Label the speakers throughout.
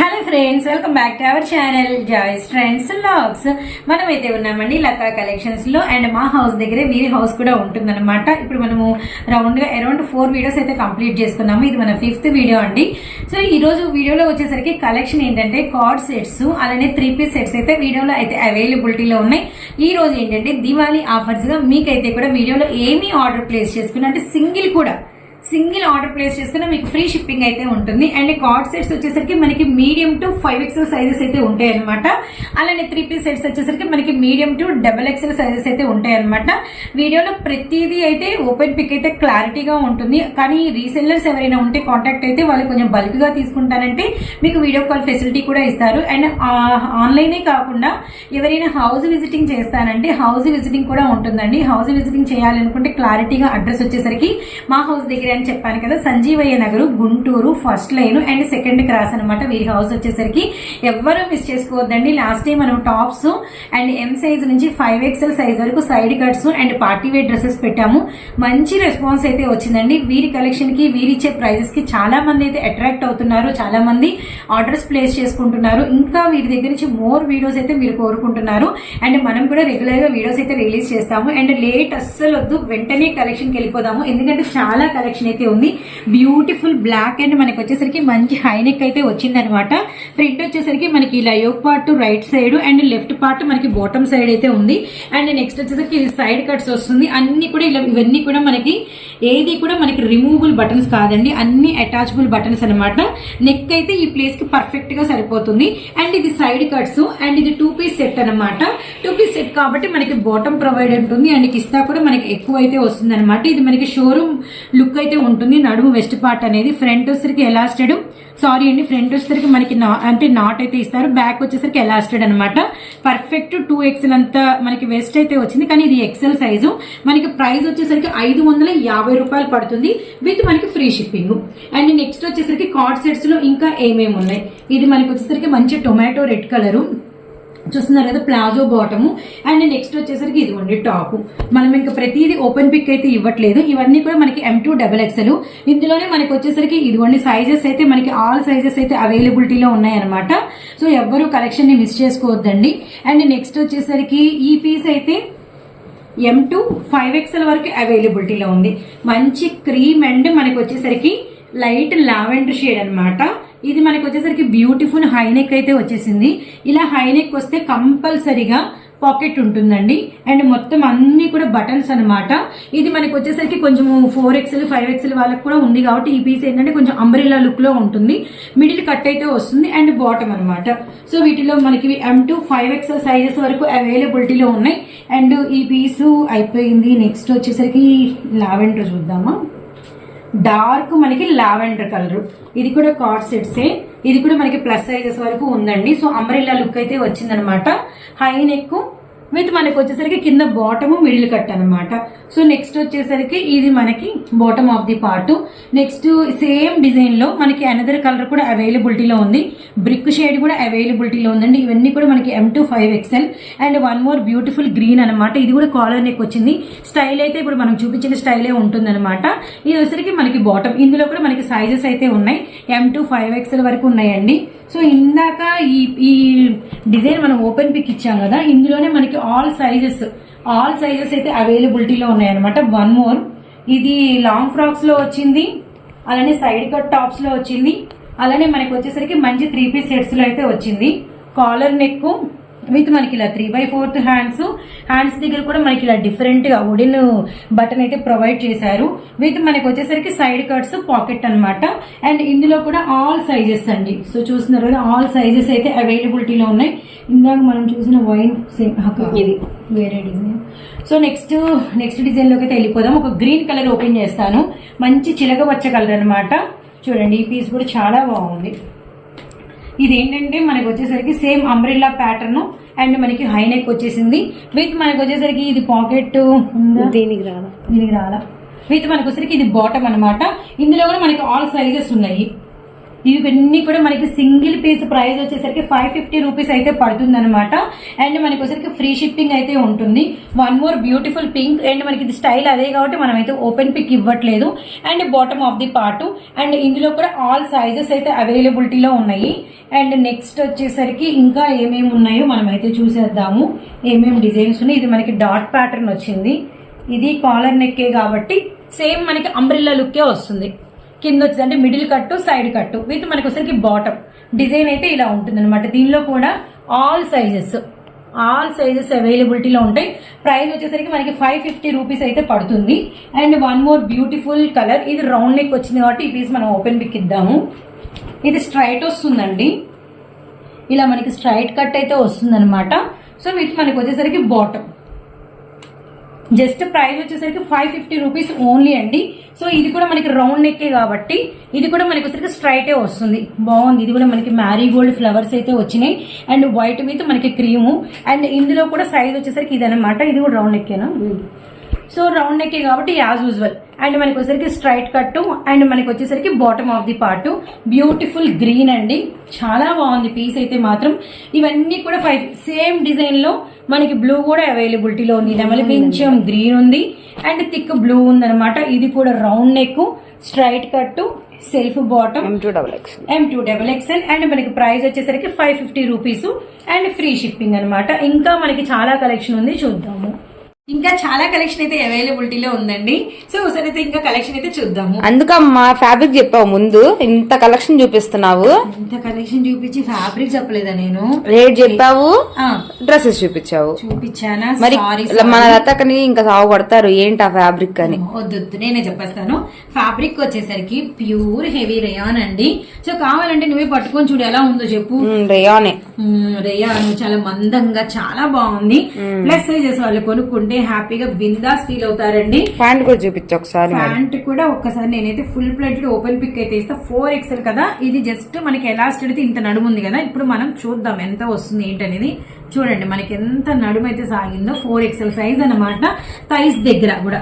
Speaker 1: Hello friends welcome back to our channel joys friends logs మనమైతే ఉన్నామండి లతా కలెక్షన్స్లో and మా హౌస్ దగ్గరే వీరి హౌస్ కూడా ఉంటుందన్నమాట. ఇప్పుడు మనము రౌండ్గా అరౌండ్ ఫోర్ వీడియోస్ అయితే కంప్లీట్ చేసుకున్నాము. ఇది మన ఫిఫ్త్ వీడియో అండి. సో ఈ రోజు వీడియోలో వచ్చేసరికి కలెక్షన్ ఏంటంటే కార్డ్ సెట్స్ అలానే త్రీ పీస్ సెట్స్ అయితే వీడియోలో అయితే అవైలబిలిటీలో ఉన్నాయి. ఈ రోజు ఏంటంటే దివాళీ ఆఫర్స్గా మీకైతే కూడా వీడియోలో ఏమీ ఆర్డర్ ప్లేస్ చేసుకున్నా అంటే సింగిల్ కూడా సింగిల్ ఆర్డర్ ప్లేస్ చేస్తే మీకు ఫ్రీ షిప్పింగ్ అయితే ఉంటుంది. అండ్ కార్డ్ సెట్స్ వచ్చేసరికి మనకి medium to five XL sizes అయితే ఉంటాయి అనమాట అలానే త్రీ పీస్ సెట్స్ వచ్చేసరికి మనకి medium to double XL sizes అయితే ఉంటాయి అనమాట వీడియోలో ప్రతిదీ అయితే ఓపెన్ పిక్ అయితే క్లారిటీగా ఉంటుంది. కానీ రీసెల్లర్స్ ఎవరైనా ఉంటే కాంటాక్ట్ అయితే వాళ్ళు కొంచెం బల్క్గా తీసుకుంటారంటే మీకు వీడియో కాల్ ఫెసిలిటీ కూడా ఇస్తారు. అండ్ ఆన్లైనే కాకుండా ఎవరైనా హౌస్ విజిటింగ్ చేస్తానంటే హౌస్ విజిటింగ్ కూడా ఉంటుందండి. హౌస్ విజిటింగ్ చేయాలనుకుంటే క్లారిటీగా అడ్రస్ వచ్చేసరికి మా హౌస్ దగ్గర అని చెప్పాను కదా Sanjeevaiah Nagar Guntur first line and second cross అనమాట వీరి హౌస్ వచ్చేసరికి ఎవ్వరూ మిస్ చేసుకోవద్దండి. లాస్ట్ టైం మనం టాప్స్ అండ్ ఎం సైజ్ నుంచి ఫైవ్ ఎక్స్ఎల్ సైజ్ వరకు side cuts and party wear dresses పెట్టాము. మంచి రెస్పాన్స్ అయితే వచ్చిందండి. వీరి కలెక్షన్కి వీరిచ్చే ప్రైజెస్కి చాలా మంది అయితే అట్రాక్ట్ అవుతున్నారు. చాలా మంది ఆర్డర్స్ ప్లేస్ చేసుకుంటున్నారు. ఇంకా వీరి దగ్గర నుంచి మోర్ వీడియోస్ అయితే మీరు కోరుకుంటున్నారు. అండ్ మనం కూడా రెగ్యులర్గా వీడియోస్ అయితే రిలీజ్ చేస్తాము. అండ్ లేట్ అస్సలు వద్దు. వెంటనే కలెక్షన్కి వెళ్ళిపోదాము. ఎందుకంటే చాలా కలెక్షన్ అయితే ఉంది. బ్యూటిఫుల్ బ్లాక్ అండ్ మనకి వచ్చేసరికి మంచి హైనెక్ అయితే వచ్చిందనమాట. ప్రింట్ వచ్చేసరికి మనకి ఇలా yoke part right side and left part మనకి బాటమ్ సైడ్ అయితే ఉంది. అండ్ నెక్స్ట్ వచ్చేసరికి ఇది సైడ్ కట్స్ వస్తుంది. అన్ని కూడా ఇలా ఇవన్నీ కూడా మనకి ఏది కూడా మనకి రిమూవబుల్ బటన్స్ కాదండి. అన్ని అటాచబుల్ బటన్స్ అనమాట. నెక్ అయితే ఈ ప్లేస్కి పర్ఫెక్ట్గా సరిపోతుంది. అండ్ ఇది సైడ్ కట్స్ అండ్ ఇది టూ పీస్ సెట్ అనమాట. టూ పీస్ సెట్ కాబట్టి మనకి బాటమ్ ప్రొవైడ్ ఉంటుంది. అండ్ కిస్తా కూడా మనకి ఎక్కువ అయితే వస్తుంది అనమాట ఇది మనకి షోరూమ్ లుక్ అయితే ఉంటుంది. నడుము వెస్ట్ పార్ట్ అనేది ఫ్రంట్ వచ్చేసరికి ఎలాస్టెడ్. సారీ అండి ఫ్రంట్ వచ్చేసరికి మనకి నా అంటే నాట్ అయితే ఇస్తారు. బ్యాక్ వచ్చేసరికి ఎలాస్టెడ్ అనమాట పర్ఫెక్ట్ టూ ఎక్సెల్ అంతా మనకి వెస్ట్ అయితే వచ్చింది. కానీ ఇది ఎక్సెల్ సైజు మనకి ప్రైస్ వచ్చేసరికి ఐదు వందల యాభై రూపాయలు పడుతుంది విత్ మనకి ఫ్రీ షిప్పింగ్ అండ్ నెక్స్ట్ వచ్చేసరికి కార్డ్ సెట్స్లో ఇంకా ఏమేమి ఉన్నాయి? ఇది మనకి వచ్చేసరికి మంచి టొమాటో రెడ్ కలరు చూస్తున్నారు కదా ప్లాజో బాటము. అండ్ నెక్స్ట్ వచ్చేసరికి ఇదిగోండి టాప్. మనం ఇంకా ప్రతిదీ ఓపెన్ పిక్ అయితే ఇవ్వట్లేదు. ఇవన్నీ కూడా మనకి ఎం టూ డబల్ ఎక్స్ఎల్ ఇందులోనే మనకి వచ్చేసరికి ఇదిగోండి సైజెస్ అయితే మనకి ఆల్ సైజెస్ అయితే అవైలబిలిటీలో ఉన్నాయన్నమాట. సో ఎవ్వరూ కలెక్షన్ని మిస్ చేసుకోవద్దండి. అండ్ నెక్స్ట్ వచ్చేసరికి ఈ పీస్ అయితే ఎం టూ ఫైవ్ ఎక్స్ఎల్ వరకు అవైలబిలిటీలో ఉంది. మంచి క్రీమ్ అండ్ మనకి వచ్చేసరికి లైట్ లావెండర్ షేడ్ అనమాట ఇది మనకి వచ్చేసరికి బ్యూటిఫుల్ హైనెక్ అయితే వచ్చేసింది. ఇలా హైనెక్ వస్తే కంపల్సరిగా పాకెట్ ఉంటుందండి. అండ్ మొత్తం అన్ని కూడా బటన్స్ అనమాట ఇది మనకి వచ్చేసరికి కొంచెం ఫోర్ ఎక్స్ఎల్ ఫైవ్ ఎక్స్ఎల్ వాళ్ళకి కూడా ఉంది కాబట్టి ఈ పీస్ ఏంటంటే కొంచెం అంబ్రిల్లా లుక్లో ఉంటుంది. మిడిల్ కట్ అయితే వస్తుంది అండ్ బాటమ్ అనమాట సో వీటిలో మనకి M to five XL sizes వరకు అవైలబిలిటీలో ఉన్నాయి. అండ్ ఈ పీసు అయిపోయింది. నెక్స్ట్ వచ్చేసరికి లావెండర్ చూద్దామా? డార్క్ మనకి లావెండర్ కలర్. ఇది కూడా కార్డ్ సెట్సే ఇది కూడా మనకి ప్లస్ సైజెస్ వరకు ఉందండి. సో అంబ్రెల్లా లుక్ అయితే వచ్చిందనమాట. హై నెక్ విత్ మనకి వచ్చేసరికి కింద బాటము మిడిల్ కట్ అనమాట సో నెక్స్ట్ వచ్చేసరికి ఇది మనకి bottom of the part next same డిజైన్లో మనకి అనదర్ కలర్ కూడా అవైలబిలిటీలో ఉంది. బ్రిక్ షేడ్ కూడా అవైలబిలిటీలో ఉందండి. ఇవన్నీ కూడా మనకి M to five XL and one more beautiful green అనమాట ఇది కూడా కాలర్ నెక్ వచ్చింది. స్టైల్ అయితే ఇప్పుడు మనం చూపించిన స్టైలే ఉంటుందన్నమాట. ఇది వచ్చేసరికి మనకి బాటమ్ ఇందులో కూడా మనకి సైజెస్ అయితే ఉన్నాయి. ఎం టు ఫైవ్ ఎక్స్ఎల్ వరకు ఉన్నాయండి. సో ఇందాక ఈ ఈ డిజైన్ మనం ఓపెన్ పిక్ ఇచ్చాం కదా ఇందులోనే మనకి ఆల్ సైజెస్ ఆల్ సైజెస్ అయితే అవైలబిలిటీలో ఉన్నాయన్నమాట. వన్ మోర్ ఇది లాంగ్ ఫ్రాక్స్లో వచ్చింది అలానే సైడ్ కట్ టాప్స్లో వచ్చింది అలానే మనకి వచ్చేసరికి మంచి త్రీ పీస్ సెట్స్లో అయితే వచ్చింది. కాలర్ నెక్ విత్ మనకి ఇలా three by fourth hands hands దగ్గర కూడా మనకి ఇలా డిఫరెంట్గా వుడెన్ బటన్ అయితే ప్రొవైడ్ చేశారు. విత్ మనకి వచ్చేసరికి సైడ్ కట్స్ పాకెట్ అన్నమాట. అండ్ ఇందులో కూడా ఆల్ సైజెస్ అండి. సో చూస్తున్నారు కదా ఆల్ సైజెస్ అయితే అవైలబిలిటీలో ఉన్నాయి. ఇందాక మనం చూసిన వైన్ సేమ్ ఇది వేరే డిజైన్. సో నెక్స్ట్ నెక్స్ట్ డిజైన్లోకి అయితే వెళ్ళిపోదాం. ఒక గ్రీన్ కలర్ ఓపెన్ చేస్తాను. మంచి చిలకవచ్చ కలర్ అన్నమాట. చూడండి ఈ పీస్ కూడా చాలా బాగుంది. ఇది ఏంటంటే మనకి వచ్చేసరికి సేమ్ అంబ్రిల్లా ప్యాటర్న్ అండ్ మనకి హై నెక్ వచ్చేసింది. విత్ మనకి వచ్చేసరికి ఇది పాకెట్
Speaker 2: దీనికి రాదా?
Speaker 1: దీనికి రాలా విత్ మనకి వచ్చేసరికి ఇది బాటమ్ అన్నమాట. ఇందులో కూడా మనకి ఆల్ సైజెస్ ఉన్నాయి. ఇవన్నీ కూడా మనకి సింగిల్ పీస్ ప్రైస్ వచ్చేసరికి ఫైవ్ ఫిఫ్టీ రూపీస్ అయితే పడుతుంది అనమాట అండ్ మనకి వచ్చేసరికి ఫ్రీ షిప్పింగ్ అయితే ఉంటుంది. One more beautiful pink. And మనకి ఇది స్టైల్ అదే కాబట్టి మనం అయితే ఓపెన్ పిక్ ఇవ్వట్లేదు. And bottom of the part. And ఇందులో కూడా ఆల్ సైజెస్ అయితే అవైలబిలిటీలో ఉన్నాయి. అండ్ నెక్స్ట్ వచ్చేసరికి ఇంకా ఏమేమి ఉన్నాయో మనం అయితే చూసేద్దాము. ఏమేమి డిజైన్స్ ఉన్నాయి? ఇది మనకి డాట్ ప్యాటర్న్ వచ్చింది. ఇది కాలర్ నెక్కే కాబట్టి సేమ్ మనకి అంబ్రిల్లా లుక్కే వస్తుంది. కింద వచ్చేసి అంటే మిడిల్ కట్టు సైడ్ కట్టు. విత్ మనకు వచ్చేసరికి బాటమ్ డిజైన్ అయితే ఇలా ఉంటుంది అనమాట దీనిలో కూడా ఆల్ సైజెస్ ఆల్ సైజెస్ అవైలబిలిటీలో ఉంటాయి. ప్రైస్ వచ్చేసరికి మనకి ఫైవ్ ఫిఫ్టీ రూపీస్ అయితే పడుతుంది. And one more beautiful colour ఇది రౌండ్ నెక్ వచ్చింది కాబట్టి ఈ పీస్ మనం ఓపెన్ పిక్ ఇద్దాము. ఇది స్ట్రైట్ వస్తుందండి. ఇలా మనకి స్ట్రైట్ కట్ అయితే వస్తుందన్నమాట. సో విత్ మనకి వచ్చేసరికి బాటమ్ జస్ట్ ప్రైస్ వచ్చేసరికి ఫైవ్ ఫిఫ్టీ రూపీస్ ఓన్లీ అండి. సో ఇది కూడా మనకి రౌండ్ నెక్కే కాబట్టి ఇది కూడా మనకి వచ్చేసరికి స్ట్రైటే వస్తుంది. బాగుంది. ఇది కూడా మనకి మ్యారీగోల్డ్ ఫ్లవర్స్ అయితే వచ్చినాయి. అండ్ వైట్ మీద మనకి క్రీము అండ్ ఇందులో కూడా సైజ్ వచ్చేసరికి ఇదన్నమాట. ఇది కూడా రౌండ్ నెక్కేనా? సో రౌండ్ నెక్కే కాబట్టి యాజ్ యూజువల్ అండ్ మనకి వచ్చేసరికి స్ట్రైట్ కట్టు అండ్ మనకి వచ్చేసరికి bottom of the part beautiful green అండి. చాలా బాగుంది. పీస్ అయితే మాత్రం. ఇవన్నీ కూడా ఫైవ్ సేమ్ డిజైన్లో మనకి బ్లూ కూడా అవైలబిలిటీలో ఉంది. నెమలి కొంచెం గ్రీన్ ఉంది. అండ్ థిక్ బ్లూ ఉందన్నమాట. ఇది కూడా round neck straight cut self bottom
Speaker 2: M to double X
Speaker 1: M to double XL and మనకి ప్రైస్ వచ్చేసరికి five fifty rupees and free shipping అన్నమాట. ఇంకా మనకి చాలా కలెక్షన్ ఉంది. చూద్దాము. ఇంకా చాలా కలెక్షన్ అయితే అవైలబిలిటీలో ఉందండి. సో ఒకసారి అయితే ఇంకా కలెక్షన్ అయితే చూద్దాము.
Speaker 2: అందుకమ్మా ఫ్యాబ్రిక్ చెప్పావు ముందు. ఇంత కలెక్షన్ చూపిస్తున్నావు.
Speaker 1: ఇంత కలెక్షన్ చూపించి ఫ్యాబ్రిక్ చెప్పలేదా నేను?
Speaker 2: రేట్ చెప్పావు.
Speaker 1: ఆ,
Speaker 2: డ్రెస్సెస్ చూపించావు.
Speaker 1: చూపించానా?
Speaker 2: మరి మన లతకని ఇంకా సాగు కొడతారు ఏంటి ఆ ఫ్యాబ్రిక్ అని?
Speaker 1: వద్దు నేనే చెప్పేస్తాను. ఫ్యాబ్రిక్ వచ్చేసరికి ప్యూర్ హెవీ రేయాన్ అండి. సో కావాలంటే నువ్వే పట్టుకొని చూడు ఎలా ఉందో చెప్పు.
Speaker 2: రేయానే
Speaker 1: రేయాన్ చాలా మందంగా చాలా బాగుంది. ప్లస్ సైజెస్ వాళ్ళు కొనుక్కుంటే హ్యాపీగా బిందాస్ ఫీల్ అవుతారండి.
Speaker 2: ప్యాంట్ కూడా చూపించు ఒకసారి
Speaker 1: ప్యాంట్ కూడా ఒక్కసారి నేనైతే ఫుల్ ప్లేటెడ్ ఓపెన్ పిక్ అయితే ఇస్తా. ఫోర్ ఎక్స్ఎల్ కదా. ఇది జస్ట్ మనకి ఎలాస్టిక్ అయితే ఇంత నడుము ఉంది కదా. ఇప్పుడు మనం చూద్దాం ఎంత వస్తుంది ఏంటనేది. చూడండి మనకి ఎంత నడుము అయితే సాగిందో ఫోర్ ఎక్స్ఎల్ సైజ్ అన్నమాట. థైస్ దగ్గర కూడా.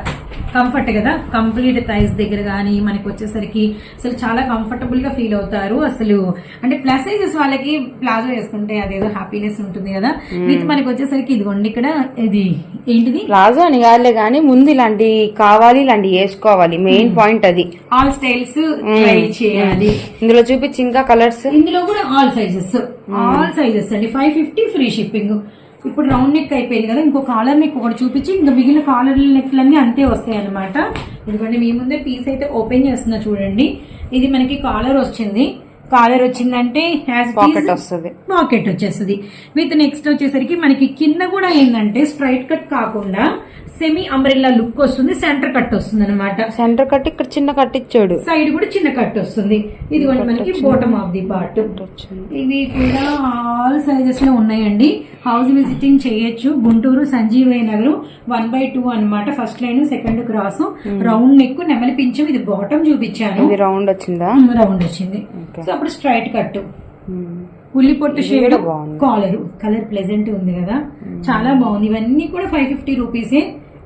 Speaker 1: కంఫర్ట్ కదా? కంప్లీట్ థైస్ దగ్గర కానీ మనకి వచ్చేసరికి అసలు చాలా కంఫర్టబుల్గా ఫీల్ అవుతారు. అసలు అంటే ప్లస్ సైజెస్ వాళ్ళకి ప్లాజో వేసుకుంటే అదేదో హ్యాపీనెస్ ఉంటుంది కదా? విత్ మనకి వచ్చేసరికి ఇదిగోండి ఇక్కడ ఇది ఏంటిది?
Speaker 2: ప్లాజో అని కాదులే కానీ ముందు ఇలాంటి కావాలి ఇలాంటి వేసుకోవాలి. మెయిన్ పాయింట్ అది.
Speaker 1: ఆల్ స్టైల్స్ ట్రై చేయాలి.
Speaker 2: ఇందులో చూపించి ఇంకా కలర్స్
Speaker 1: ఇందులో కూడా ఆల్ సైజెస్ ఆల్ సైజెస్ అండి. ఫైవ్ ఫిఫ్టీ ఫ్రీ షిప్పింగ్ ఇప్పుడు రౌండ్ నెక్ అయిపోయింది కదా ఇంకో కాలర్ నెక్ ఒకటి చూపించి ఇంకా మిగిలిన కాలర్ నెక్లన్నీ అంతే వస్తాయి అనమాట ఎందుకంటే మీ ముందే పీస్ అయితే ఓపెన్ చేస్తున్నా చూడండి. ఇది మనకి కాలర్ వచ్చింది. కాలర్ వచ్చిందంటే
Speaker 2: పాకెట్ వస్తుంది.
Speaker 1: పాకెట్ వచ్చేస్తుంది. విత్ నెక్స్ట్ వచ్చేసరికి మనకి కింద కూడా ఏంటంటే స్ట్రైట్ కట్ కాకుండా సెమీ అంబ్రెల్లా లుక్ వస్తుంది సెంటర్ కట్ వస్తుంది అనమాట
Speaker 2: సెంటర్ కట్ ఇక్కడ చిన్న కట్ ఇచ్చాడు.
Speaker 1: సైడ్ కూడా చిన్న కట్ వస్తుంది. ఇది మనకి బాటమ్ ఆఫ్ ది పార్ట్ ఇవి కూడా ఆల్ సైజెస్లో ఉన్నాయండి. హౌస్ విజిటింగ్ చేయొచ్చు. Guntur Sanjeevaiah Nagar one by two అనమాట first line second cross round neck నెమలి పించం. ఇది బాటమ్ చూపించాను.
Speaker 2: రౌండ్ వచ్చిందా?
Speaker 1: రౌండ్ వచ్చింది.
Speaker 2: Okay.
Speaker 1: సో అప్పుడు స్ట్రైట్ కట్.
Speaker 2: ఉమ్.
Speaker 1: ఉల్లి పొట్టు షేడ్. కాలర్. కలర్ ప్లెజెంట్ ఉంది కదా. చాలా బాగుంది. ఇవన్నీ కూడా ఫైవ్ ఫిఫ్టీ రూపీసే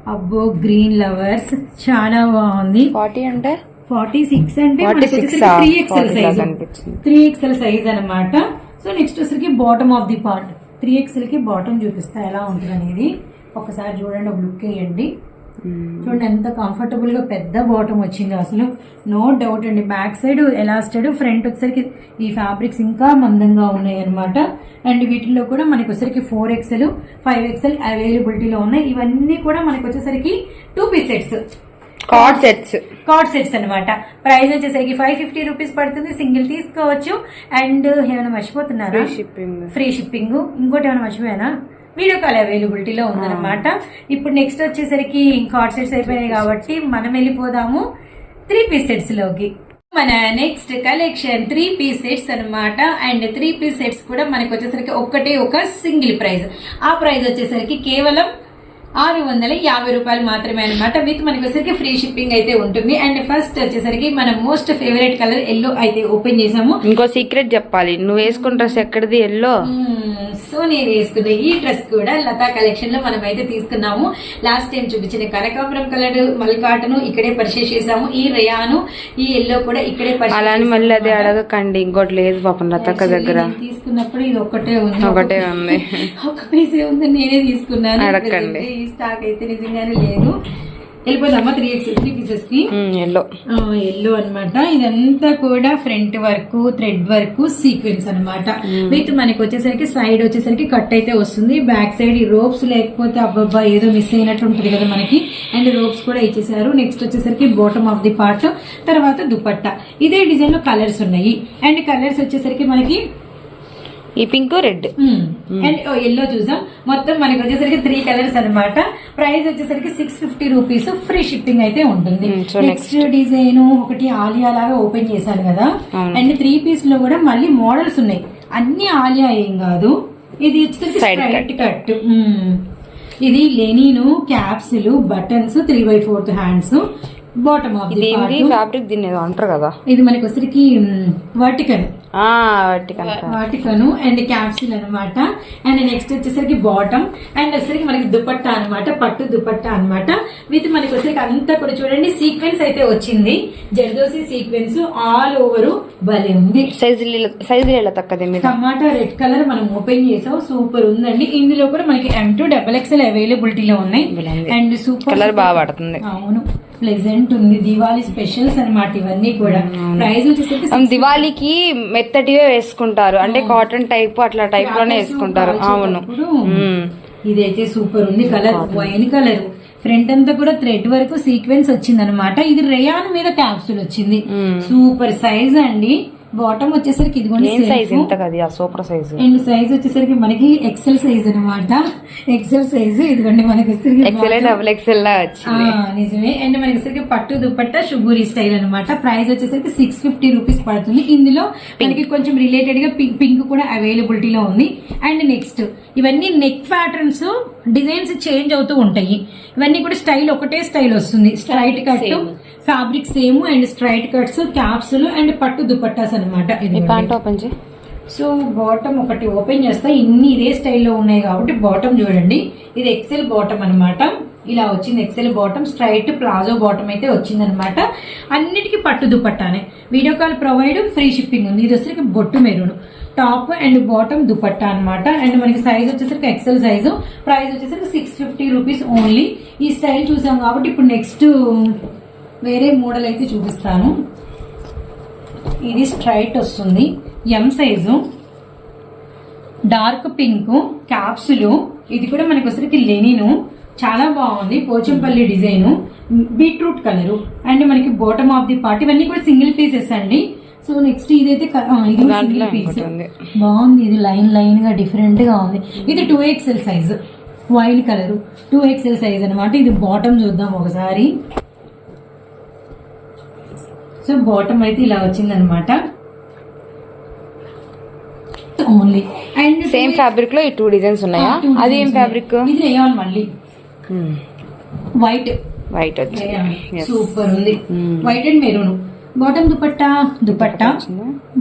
Speaker 1: అబ్బో గ్రీన్ లవర్స్ చాలా బాగుంది.
Speaker 2: ఫార్టీ అంటే?
Speaker 1: ఫార్టీ సిక్స్ అంటే three XL size three XL size అనమాట సో నెక్స్ట్ వచ్చరికి bottom of the part three ఎక్స్ఎల్కి bottom చూపిస్తా ఎలా ఉంటుంది అనేది ఒకసారి చూడండి ఒక లుక్ వేయండి. చూడండి ఎంత కంఫర్టబుల్గా పెద్ద బాటమ్ వచ్చింది అసలు. నో డౌట్ అండి. బ్యాక్ సైడ్ ఎలాస్టెడ్ ఫ్రంట్ వచ్చేసరికి ఈ ఫ్యాబ్రిక్స్ ఇంకా మందంగా ఉన్నాయి అనమాట అండ్ వీటిల్లో కూడా మనకి వచ్చేసరికి ఫోర్ ఎక్స్ఎల్ ఫైవ్ ఎక్స్ఎల్ అవైలబిలిటీలో ఉన్నాయి. ఇవన్నీ కూడా మనకు వచ్చేసరికి two piece sets
Speaker 2: card sets
Speaker 1: card sets అనమాట ప్రైస్ వచ్చేసరికి ఫైవ్ ఫిఫ్టీ రూపీస్ పడుతుంది. సింగిల్ తీసుకోవచ్చు. అండ్ ఏమైనా మర్చిపోతున్నారా?
Speaker 2: షిప్పింగ్
Speaker 1: ఫ్రీ షిప్పింగ్ ఇంకోటి ఏమైనా మర్చిపోయానా? వీడియో కాల్ అవైలబిలిటీలో ఉందన్నమాట. ఇప్పుడు నెక్స్ట్ వచ్చేసరికి కార్డ్ సెట్స్ అయిపోయినాయి కాబట్టి మనం వెళ్ళిపోదాము. త్రీ పీస్ సెట్స్లోకి. మన next collection three piece sets అన్నమాట. అండ్ త్రీ పీస్ సెట్స్ కూడా మనకి వచ్చేసరికి ఒక్కటే ఒక సింగిల్ ప్రైస్ ఆ ప్రైస్ వచ్చేసరికి కేవలం ఆరు వందల యాభై రూపాయలు మాత్రమే అనమాట విత్ మనకి వచ్చేసరికి ఫ్రీ షిప్పింగ్ అయితే ఉంటుంది. అండ్ ఫస్ట్ వచ్చేసరికి మన మోస్ట్ ఫేవరెట్ కలర్ ఎల్లో అయితే ఓపెన్ చేసాము.
Speaker 2: ఇంకో సీక్రెట్ చెప్పాలి. నువ్వు వేసుకున్న డ్రెస్ ఎక్కడిది? ఎల్లో
Speaker 1: సో నేను వేసుకున్న ఈ డ్రెస్ కూడా లతా కలెక్షన్లో మనం అయితే తీసుకున్నాము. లాస్ట్ టైం చూపించిన కనకాంబరం కలర్ మల్కాటను ఇక్కడే పర్చేస్ చేసాము. ఈ రేయాను ఈ ఎల్లో కూడా ఇక్కడే
Speaker 2: అలాని మళ్ళీ అదే. అడగకండి. ఇంకోటి లేదు పాపం లతక్క దగ్గర.
Speaker 1: నేను తీసుకున్నప్పుడు ఇది ఒకటే ఉంది.
Speaker 2: ఒకటే ఉంది.
Speaker 1: ఒక పీసే ఉంది నేనే తీసుకున్నాను.
Speaker 2: అడగండి.
Speaker 1: స్టాక్ అయితే నిజంగానే లేదు. వెళ్ళిపోదామా? త్రీ ఎక్స్ త్రీ పీసెస్కి?
Speaker 2: ఎల్లో
Speaker 1: ఎల్లో అన్నమాట. ఇదంతా కూడా front work thread work sequence అన్నమాట. విత్ మనకి వచ్చేసరికి సైడ్ వచ్చేసరికి కట్ అయితే వస్తుంది. బ్యాక్ సైడ్ ఈ రోప్స్ లేకపోతే అబ్బబ్బా ఏదో మిస్ అయినట్టు ఉంటుంది కదా మనకి. అండ్ రోప్స్ కూడా ఇచ్చేసారు నెక్స్ట్ వచ్చేసరికి బాటమ్ ఆఫ్ ది పార్ట్ తర్వాత దుపట్టా. ఇదే డిజైన్లో కలర్స్ ఉన్నాయి. అండ్ కలర్స్ వచ్చేసరికి మనకి
Speaker 2: ఈ పింక్ రెడ్.
Speaker 1: అండ్ ఎల్లో చూసాం మొత్తం మనకి వచ్చేసరికి త్రీ కలర్స్ అన్నమాట. ప్రైస్ వచ్చేసరికి six fifty rupees free shipping అయితే ఉంటుంది. నెక్స్ట్ డిజైన్ ఒకటి ఆలియా లాగా ఓపెన్ చేశాను కదా. అండ్ త్రీ పీస్లో కూడా మళ్ళీ మోడల్స్ ఉన్నాయి. అన్ని ఆలియా ఏం కాదు. ఇది వచ్చేసరికి కట్ ఇది linen capsule buttons three by fourth hands bottom of
Speaker 2: fabric దీన్ని అంటారు కదా.
Speaker 1: ఇది మనకి వచ్చేసరికి వర్టికల్ వాటికను అండ్ క్యాప్సిల్ అన్నమాట. అండ్ నెక్స్ట్ వచ్చేసరికి బాటమ్ అండ్ వచ్చేసరికి మనకి దుపట్టా అన్నమాట పట్టు దుపట్టా అన్నమాట. విత్ మనకి వచ్చేసరికి అంతా కూడా చూడండి సీక్వెన్స్ అయితే వచ్చింది. జర్దోసి సీక్వెన్స్ ఆల్ ఓవర్ భలే ఉంది.
Speaker 2: సైజు సైజు
Speaker 1: టమాటా రెడ్ కలర్ మనం ఓపెన్ చేసాం సూపర్ ఉందండి. ఇందులో కూడా మనకి ఎం టూ డబల్ ఎక్స్ఎల్ అవైలబిలిటీలో ఉన్నాయి. అండ్ సూపర్
Speaker 2: కలర్ బాగా పడుతుంది.
Speaker 1: అవును. ప్లెజెంట్ ఉంది. దివాళీ స్పెషల్స్ అన్నమాట ఇవన్నీ కూడా. ప్రైస్ వచ్చేసరికి
Speaker 2: దివాళీకి మెత్తటివే వేసుకుంటారు. అంటే కాటన్ టైప్ అట్లా టైప్లోనే వేసుకుంటారు. అవును.
Speaker 1: ఇదైతే సూపర్ ఉంది. కలర్ వైన్ కలర్ ఫ్రంట్ అంతా కూడా థ్రెడ్ వరకు సీక్వెన్స్ వచ్చింది అనమాట ఇది రేయాన్ మీద క్యాప్సూల్ వచ్చింది. సూపర్ సైజ్ అండి. బాటమ్ వచ్చేసరికి ఇదిగోండి
Speaker 2: సైజ్. ఎంత కదా ఆ సూపర్ సైజు
Speaker 1: అండ్ సైజ్ వచ్చేసరికి మనకి ఎక్సెల్ సైజ్ అన్నమాట. ఎక్సెల్ సైజ్ ఇదిగోండి మనకి వచ్చేసరికి
Speaker 2: ఎక్సెల్
Speaker 1: bottom-
Speaker 2: డబుల్ ఎక్సెల్ లా వచ్చింది.
Speaker 1: నిజమే. అండ్ మనకి వచ్చేసరికి పట్టు దుపట్టా షుగూరి స్టైల్ అన్నమాట. ప్రైస్ వచ్చేసరికి సిక్స్ ఫిఫ్టీ రూపీస్ పడుతుంది. ఇందులో మనకి కొంచెం రిలేటెడ్గా పింక్ పింక్ కూడా అవైలబిలిటీలో ఉంది. అండ్ నెక్స్ట్ ఇవన్నీ నెక్ ప్యాటర్న్స్ డిజైన్స్ చేంజ్ అవుతూ ఉంటాయి. ఇవన్నీ కూడా స్టైల్ ఒకటే స్టైల్ వస్తుంది. Straight cut fabric same and straight cuts capsule and పట్టు దుపట్టాస్ అనమాట
Speaker 2: ఈ ప్యాంట్ ఓపెన్ చేయి.
Speaker 1: సో బాటమ్ ఒకటి ఓపెన్ చేస్తా. ఇన్ని ఇదే స్టైల్లో ఉన్నాయి కాబట్టి బాటమ్ చూడండి. ఇది ఎక్సెల్ బాటమ్ అన్నమాట. ఇలా వచ్చింది XL bottom. Straight palazzo bottom అయితే వచ్చింది అనమాట అన్నిటికీ పట్టు దుపట్టానే. Video call provide free shipping ఉంది. ఇది వచ్చేసరికి బొట్టు maroon. Top and bottom dupatta అన్నమాట. అండ్ మనకి సైజ్ వచ్చేసరికి ఎక్సెల్ సైజు. ప్రైస్ వచ్చేసరికి సిక్స్ ఫిఫ్టీ రూపీస్ ఓన్లీ ఈ స్టైల్ చూసాం కాబట్టి ఇప్పుడు నెక్స్ట్ వేరే మోడల్ అయితే చూపిస్తాను. ఇది స్ట్రైట్ వస్తుంది. M size dark pink capsule. ఇది కూడా మనకి వచ్చరికి లెనిను చాలా బాగుంది. Pochampally design beetroot colour and మనకి బాటమ్ ఆఫ్ ది పార్ట్ ఇవన్నీ కూడా సింగిల్ పీసెస్ అండి. సో నెక్స్ట్ ఇదైతే ఇది సింగిల్ పీస్. బాగుంది. ఇది లైన్ లైన్గా డిఫరెంట్గా ఉంది. ఇది two XL size wine colour two XL size అనమాట ఇది బాటమ్ చూద్దాం ఒకసారి. సో బాటమ్ అయితే ఇలా వచ్చింది అనమాట ఓన్లీ అండ్
Speaker 2: సేమ్ ఫ్యాబ్రిక్లో ఈ టూ డిజైన్స్ ఉన్నాయా? అది ఏం ఫ్యాబ్రిక్
Speaker 1: ఇది రేయాన్ మళ్ళీ. White
Speaker 2: white.
Speaker 1: సూపర్ ఉంది. White and maroon bottom dupatta? Dupatta?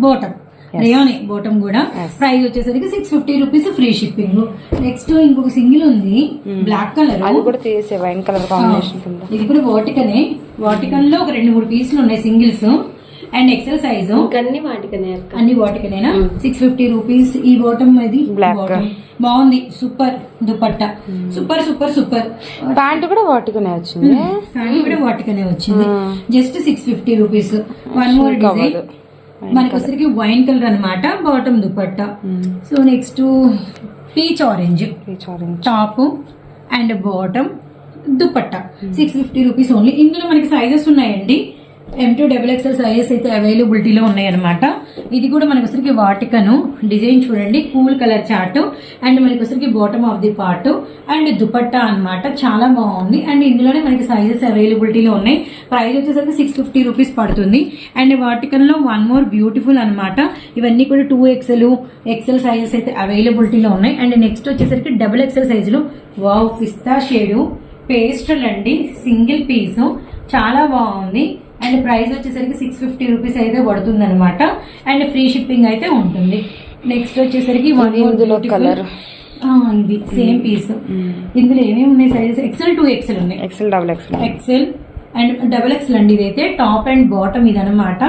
Speaker 1: Bottom రేయానే bottom కూడా ప్రైస్ వచ్చేసరికి six fifty rupees free shipping next ఇంకొక సింగిల్ ఉంది బ్లాక్ కలర్
Speaker 2: అది కూడా తీసే వైన్ కలర్ కాంబినేషన్
Speaker 1: ఇది కూడా వాటికనే వాటికన్లో ఒక రెండు మూడు పీసులు ఉన్నాయి సింగిల్స్ అండ్ ఎక్సెల్ సైజు
Speaker 3: అన్ని వాటికనే
Speaker 1: అన్ని వాటికనేనా సిక్స్ ఫిఫ్టీ రూపీస్ ఈ బాటమ్ bottom. బాగుంది. Super dupatta. Super super super
Speaker 2: pant కూడా వాటిగానే వచ్చింది?
Speaker 1: ఫ్యాన్ కూడా వాటికనే వచ్చింది.
Speaker 2: Hmm.
Speaker 1: Just six fifty rupees one more design. మనకి వచ్చరికి వైన్ కలర్ అన్నమాట bottom dupatta. So next peach orange
Speaker 2: Peach orange.
Speaker 1: Top and bottom dupatta. Six fifty rupees only ఇందులో మనకి సైజెస్ ఉన్నాయండి. M to double XL sizes అయితే అవైలబిలిటీలో ఉన్నాయి అనమాట ఇది కూడా మనకు వచ్చరికి వాటికను డిజైన్ చూడండి కూల్ కలర్ చార్ట్ అండ్ మనకి వచ్చరికి bottom of the part and dupatta అన్నమాట. చాలా బాగుంది. అండ్ ఇందులోనే మనకి సైజెస్ అవైలబిలిటీలో ఉన్నాయి. ప్రైస్ వచ్చేసరికి సిక్స్ ఫిఫ్టీ రూపీస్ పడుతుంది. అండ్ వాటికన్లో వన్ మోర్ బ్యూటిఫుల్ అన్నమాట. ఇవన్నీ కూడా టూ ఎక్స్ఎల్ ఎక్స్ఎల్ సైజెస్ అయితే అవైలబిలిటీలో ఉన్నాయి. అండ్ నెక్స్ట్ వచ్చేసరికి డబుల్ ఎక్స్ఎల్ సైజులు వావ్ పిస్తా షేడు పేస్టల్ అండి సింగిల్ పీస్ చాలా బాగుంది. అండ్ ప్రైస్ వచ్చేసరికి సిక్స్ ఫిఫ్టీ రూపీస్ అయితే పడుతుంది అనమాట అండ్ ఫ్రీ షిప్పింగ్ అయితే ఉంటుంది. నెక్స్ట్ వచ్చేసరికి వన్
Speaker 2: ఇందులో.
Speaker 1: ఇది సేమ్ పీస్ ఇందులో ఏమేమి ఉన్నాయి సైజెస్ ఎక్సెల్ టూ ఎక్సెల్ ఉన్నాయి.
Speaker 2: XL double XL
Speaker 1: XL and double XL అండి ఇదైతే. టాప్ అండ్ బాటమ్ ఇది అనమాట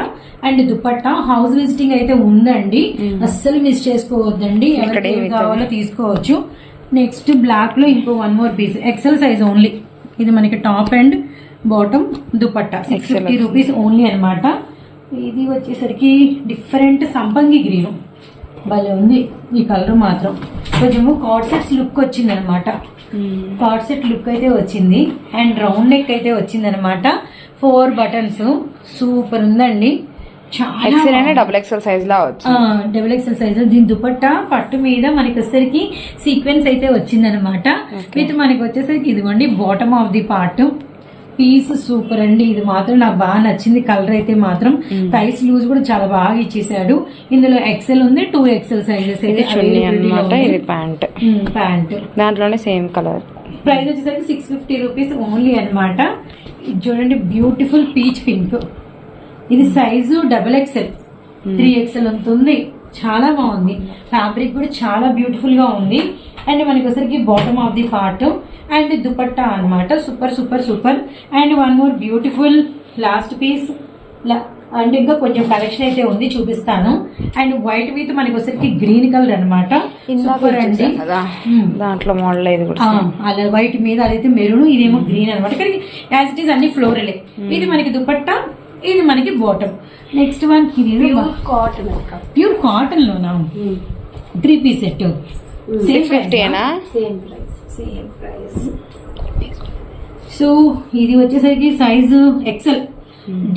Speaker 1: అండ్ దుపట్టా హౌస్ విజిటింగ్ అయితే ఉందండి. అస్సలు మిస్ చేసుకోవద్దండి. ఎవరికి కావాలో తీసుకోవచ్చు. నెక్స్ట్ బ్లాక్లో ఇంకో one more piece XL size only ఇది మనకి top and bottom dupatta. Six fifty rupees only అనమాట ఇది వచ్చేసరికి డిఫరెంట్ సంపంగి గ్రీన్ భలే ఉంది. ఈ కలర్ మాత్రం. కొంచెము కార్డ్ సెట్స్ లుక్ వచ్చింది అనమాట కార్డ్ సెట్ లుక్ అయితే వచ్చింది. అండ్ రౌండ్ నెక్ అయితే వచ్చింది అనమాట ఫోర్ బటన్స్ సూపర్ ఉందండి
Speaker 2: ఎక్సెల్ డబుల్ ఎక్సెల్ సైజ్ లా
Speaker 1: డబుల్ ఎక్సెల్ సైజ్ దీని దుపట్టా పట్టు మీద మనకి వచ్చేసరికి సీక్వెన్స్ అయితే వచ్చిందనమాట విత్ మనకి వచ్చేసరికి ఇదిగోండి bottom of the part piece super అండి. ఇది మాత్రం నాకు బాగా నచ్చింది. కలర్ అయితే మాత్రం ప్రైస్ లూజ్ కూడా చాలా బాగా ఇచ్చేసాడు. ఇందులో ఎక్సెల్ ఉంది. టూ ఎక్సెల్ సైజెస్ అయితే
Speaker 2: ఇది చున్నీ అనమాట ఇది ప్యాంట్.
Speaker 1: ప్యాంట్.
Speaker 2: దాంట్లోనే సేమ్ కలర్.
Speaker 1: ప్రైస్ వచ్చేసరికి సిక్స్ ఫిఫ్టీ రూపీస్ ఓన్లీ అనమాట ఇది చూడండి బ్యూటిఫుల్ పీచ్ పింక్ ఇది size double XL three XL ఉంది. చాలా బాగుంది. ఫ్యాబ్రిక్ కూడా చాలా బ్యూటిఫుల్గా ఉంది. అండ్ మనకి వచ్చరికి bottom of the part and dupatta అన్నమాట. Super super super and one more beautiful last piece and ఇంకా కొంచెం కలెక్షన్ అయితే ఉంది చూపిస్తాను. అండ్ వైట్ విత్ మనకి వచ్చరికి గ్రీన్ కలర్ అనమాట సూపర్ అండి. Hmm.
Speaker 2: దాంట్లో మోడల్ ఇది కూడా
Speaker 1: అలా వైట్ మీద అదైతే మెరూన్ ఇదేమో గ్రీన్ అనమాట కానీ యాజ్ ఇట్ ఈస్ అన్ని ఫ్లోరలే ఇది మనకి దుపట్టా ఇది మనకి బాటమ్ నెక్స్ట్ వన్ ఇది
Speaker 3: కాటన్
Speaker 1: ప్యూర్ కాటన్ లోనా? Three piece set
Speaker 2: six ఫిఫ్టీనా
Speaker 3: same price same price
Speaker 1: so ఇది వచ్చేసరికి సైజు ఎక్సెల్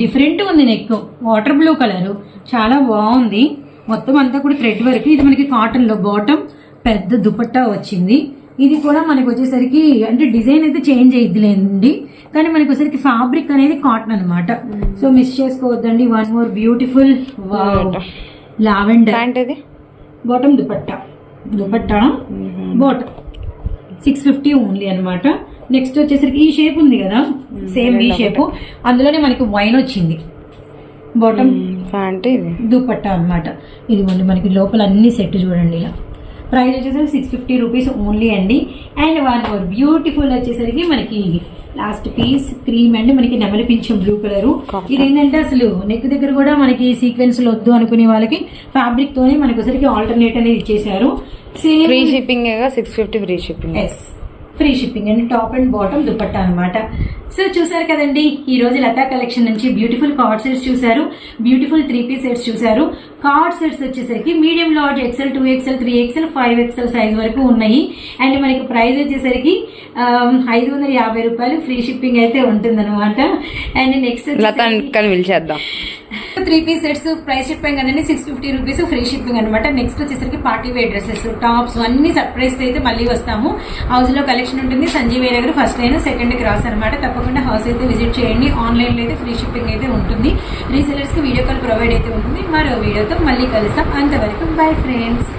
Speaker 1: డిఫరెంట్ ఉంది నెక్ వాటర్ బ్లూ కలర్ చాలా బాగుంది. మొత్తం అంతా కూడా థ్రెడ్ వర్క్. ఇది మనకి కాటన్లో బాటమ్ పెద్ద దుపట్టా వచ్చింది. ఇది కూడా మనకి వచ్చేసరికి అంటే డిజైన్ అయితే చేంజ్ అయ్యిద్దిలేండి కానీ మనకి వచ్చేసరికి ఫ్యాబ్రిక్ అనేది కాటన్ అన్నమాట. సో మిస్ చేసుకోవద్దండి. One more beautiful lavender bottom dupatta. Dupatta bottom six fifty only అనమాట నెక్స్ట్ వచ్చేసరికి ఈ షేప్ ఉంది కదా? సేమ్ ఈ షేప్ అందులోనే మనకి వైన్ వచ్చింది. బాటమ్
Speaker 2: ఇది.
Speaker 1: దుపట్టా అన్నమాట. ఇదిగోండి మనకి లోపల అన్ని సెట్ చూడండి ఇలా. ప్రైస్ వచ్చేసరికి సిక్స్ ఫిఫ్టీ రూపీస్ ఓన్లీ అండి. అండ్ వన్ మోర్ బ్యూటిఫుల్ వచ్చేసరికి మనకి లాస్ట్ పీస్ క్రీమ్ అండ్. మనకి నెమలి పింఛం బ్లూ కలర్. ఇది ఏంటంటే అసలు నెక్ దగ్గర కూడా మనకి సీక్వెన్స్ వద్దు అనుకునే వాళ్ళకి ఫ్యాబ్రిక్ తోనే మనకి వచ్చరికి ఆల్టర్నేట్ అనేది ఇచ్చేసారు
Speaker 2: free shipping six fifty free shipping
Speaker 1: yes free shipping అండి టాప్ అండ్ బాటమ్ దుపట్టా అనమాట సో చూసారు కదండి ఈ రోజు లతా కలెక్షన్ నుంచి బ్యూటిఫుల్ కార్డ్ సెట్స్ చూసారు బ్యూటిఫుల్ త్రీ పీస్ సెట్స్ చూసారు కార్డ్ సెట్స్ వచ్చేసరికి medium large XL two XL three XL five XL size వరకు ఉన్నాయి. అండ్ మనకి ప్రైస్ వచ్చేసరికి ఐదు వందల యాభై రూపాయలు ఫ్రీ షిప్పింగ్ అయితే ఉంటుందన్నమాట. అండ్ నెక్స్ట్
Speaker 2: లత పిలిచేద్దాం.
Speaker 1: త్రీ పీస్ సెట్స్ ప్రైస్ చెప్పాం కదండి six fifty rupees free shipping అనమాట నెక్స్ట్ వచ్చేసరికి పార్టీ వేర్ డ్రెస్సెస్ టాప్స్ అన్ని సర్ప్రైజ్ అయితే మళ్ళీ వస్తాము. హౌస్లో కలెక్షన్ ఉంటుంది. సంజీవ్ వేర్ దగ్గర ఫస్ట్ లైన్ సెకండ్ క్రాస్ అనమాట తప్పకుండా హౌస్ అయితే విజిట్ చేయండి. ఆన్లైన్లో అయితే ఫ్రీ షిప్పింగ్ అయితే ఉంటుంది. రీసెలర్స్కి వీడియో కాల్ ప్రొవైడ్ అయితే ఉంటుంది. మరో వీడియోతో మళ్ళీ కలుస్తాం అంతవరకు బై ఫ్రెండ్స్.